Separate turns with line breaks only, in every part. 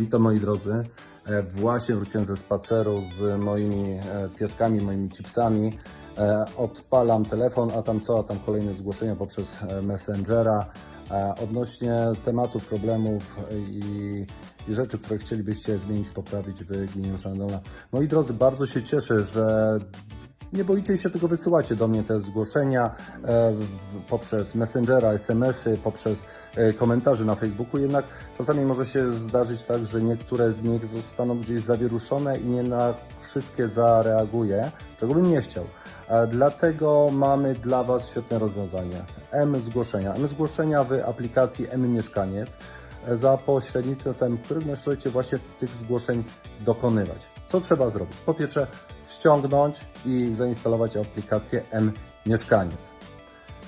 Witam moi drodzy. E, Właśnie wróciłem ze spaceru z moimi e, pieskami, moimi chipsami. E, Odpalam telefon, a tam co, a tam kolejne zgłoszenia poprzez Messengera odnośnie tematów, problemów i, i rzeczy, które chcielibyście zmienić, poprawić w gminie Szanowna. Moi drodzy, bardzo się cieszę, że nie boicie się tego, wysyłacie do mnie te zgłoszenia e, poprzez Messengera, SMS-y, poprzez e, komentarze na Facebooku, jednak czasami może się zdarzyć tak, że niektóre z nich zostaną gdzieś zawieruszone i nie na wszystkie zareaguję, czego bym nie chciał. Dlatego mamy dla Was świetne rozwiązanie. M zgłoszenia. M zgłoszenia w aplikacji M Mieszkaniec za pośrednictwem których możecie właśnie tych zgłoszeń dokonywać. Co trzeba zrobić? Po pierwsze, ściągnąć i zainstalować aplikację M Mieszkaniec.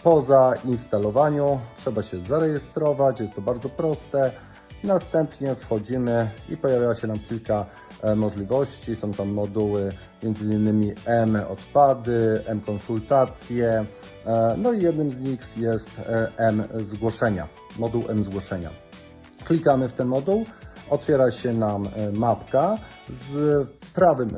Po zainstalowaniu trzeba się zarejestrować, jest to bardzo proste. Następnie wchodzimy i pojawia się nam kilka e, możliwości. Są tam moduły m.in. M odpady, M konsultacje. e, No i jednym z nich jest e, M zgłoszenia, moduł M zgłoszenia. Klikamy w ten moduł, otwiera się nam e, mapka. W, prawym, e,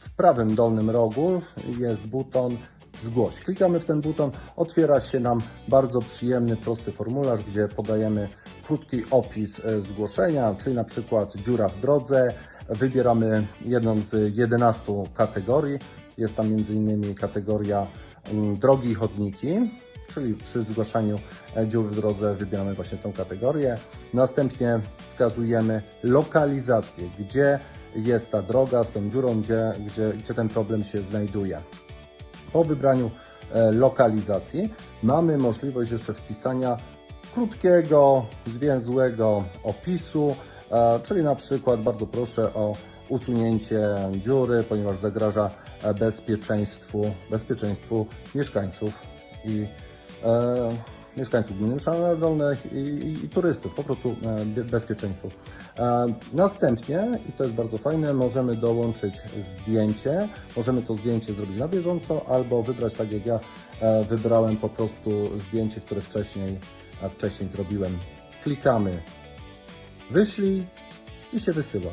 w prawym dolnym rogu jest buton zgłoś. Klikamy w ten buton, otwiera się nam bardzo przyjemny, prosty formularz, gdzie podajemy krótki opis e, zgłoszenia, czyli na przykład dziura w drodze. Wybieramy jedną z 11 kategorii. Jest tam m.in. kategoria mm, drogi i chodniki, czyli przy zgłaszaniu e, dziur w drodze wybieramy właśnie tą kategorię. Następnie wskazujemy lokalizację, gdzie jest ta droga z tą dziurą, gdzie, gdzie, gdzie ten problem się znajduje. Po wybraniu e, lokalizacji mamy możliwość jeszcze wpisania krótkiego, zwięzłego opisu, e, czyli na przykład bardzo proszę o usunięcie dziury, ponieważ zagraża bezpieczeństwu, bezpieczeństwu mieszkańców i mieszkańców gminy Mszana Dolnych i, i, i turystów, po prostu e, be- bezpieczeństwu. E, następnie, i to jest bardzo fajne, możemy dołączyć zdjęcie. Możemy to zdjęcie zrobić na bieżąco albo wybrać tak jak ja e, wybrałem po prostu zdjęcie, które wcześniej, wcześniej zrobiłem. Klikamy wyślij i się wysyła.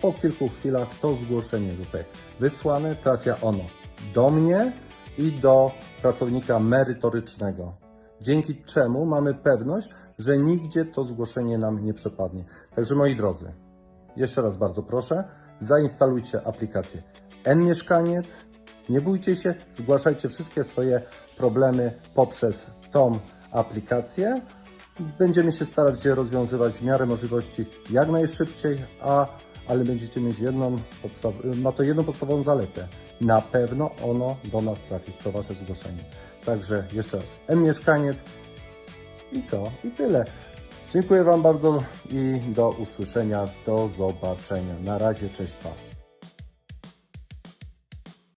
Po kilku chwilach to zgłoszenie zostaje wysłane, trafia ono do mnie i do pracownika merytorycznego. Dzięki czemu mamy pewność, że nigdzie to zgłoszenie nam nie przepadnie. Także moi drodzy, jeszcze raz bardzo proszę, zainstalujcie aplikację N-Mieszkaniec. Nie bójcie się, zgłaszajcie wszystkie swoje problemy poprzez tą aplikację. Będziemy się starać je rozwiązywać w miarę możliwości jak najszybciej, a, ale będziecie mieć jedną podstaw, ma to jedną podstawową zaletę. Na pewno ono do nas trafi, to Wasze zgłoszenie. Także jeszcze raz, M-Mieszkaniec i co? I tyle. Dziękuję Wam bardzo i do usłyszenia, do zobaczenia. Na razie, cześć, pa.